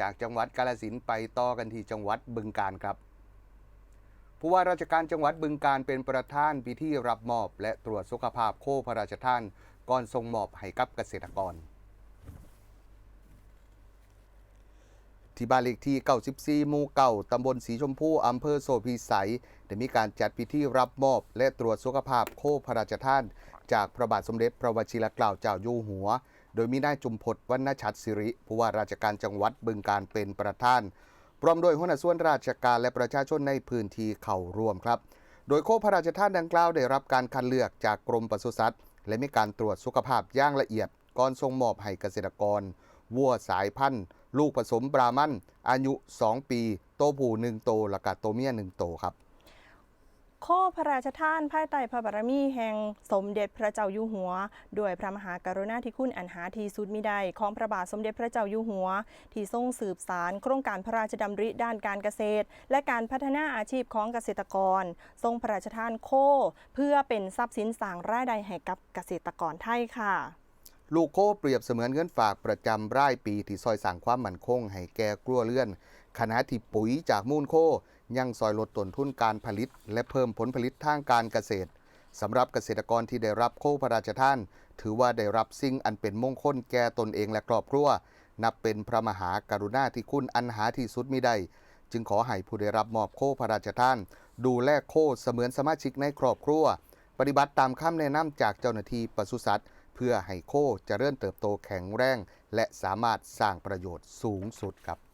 จากจังหวัดกาฬสินไปต่อกันที่จังหวัดบึงกาฬครับ ผู้ว่าราชการจังหวัดบึงกาฬเป็นประธานพิธีรับมอบ และตรวจสุขภาพโคพระราชทานก่อนส่งมอบให้กับเกษตรกร ที่บ้านเลขที่ 94หมู่เก่าตำบลสีชมพูอำเภอโสพีไสยได้มีการจัดพิธีรับมอบ และตรวจสุขภาพโคพระราชทาน จากพระบาทสมเด็จพระวชิรเกล้าเจ้าอยู่หัว โดยมีนายจุมพลวรรณชัดสิริผู้ว่าราชการจังหวัดบึงการเป็นประธานพร้อมโดยหัวหน้าส่วนราชการและประชาชนในพื้นที่เข้าร่วมครับ โดยโคพระราชทานดังกล่าวได้รับการคัดเลือกจากกรมปศุสัตว์ และมีการตรวจสุขภาพอย่างละเอียด ก่อนส่งมอบให้เกษตรกร วัวสายพันธุ์ ลูกผสมบรามันอายุ 2 ปี โตผู1โตและก็โตเมีย1โตครับ โคพระราชทานภายใต้พระบารมีแห่งสมเด็จพระเจ้าอยู่หัว ด้วยพระมหากรุณาธิคุณอันหาทีสุดมิได้ของพระบาทสมเด็จพระเจ้าอยู่หัว ที่ทรงสืบสารโครงการพระราชดำริด้านการเกษตร และการพัฒนาอาชีพของเกษตรกร ทรงพระราชทานโค เพื่อเป็นทรัพย์สินสร้างรายได้ให้กับเกษตรกรไทยค่ะ ลูกโคเปรียบเสมือนเงินฝากประจำรายปีที่ซอยสั่งความมั่นคงให้แก่กลัวเลื่อนขณะที่ปุ๋ยจากมูลโค ยังซอยลดต้นทุนการผลิต และเพิ่มผลผลิตทางการเกษตรสำหรับเกษตรกรที่ได้รับโคพระราชทาน ถือว่าได้รับสิ่งอันเป็นมงคลแก่ตนเองและครอบครัว นับเป็นพระมหากรุณาธิคุณอันหาที่สุดมิได้ จึงขอให้ผู้ได้รับมอบโคพระราชทาน ดูแลโคเสมือนสมาชิกในครอบครัว ปฏิบัติตามคำแนะนำจากเจ้าหน้าที่ปศุสัตว์ เพื่อให้โคเจะเริ่มเติบโตแข็งแรง และสามารถสร้างประโยชน์สูงสุดครับ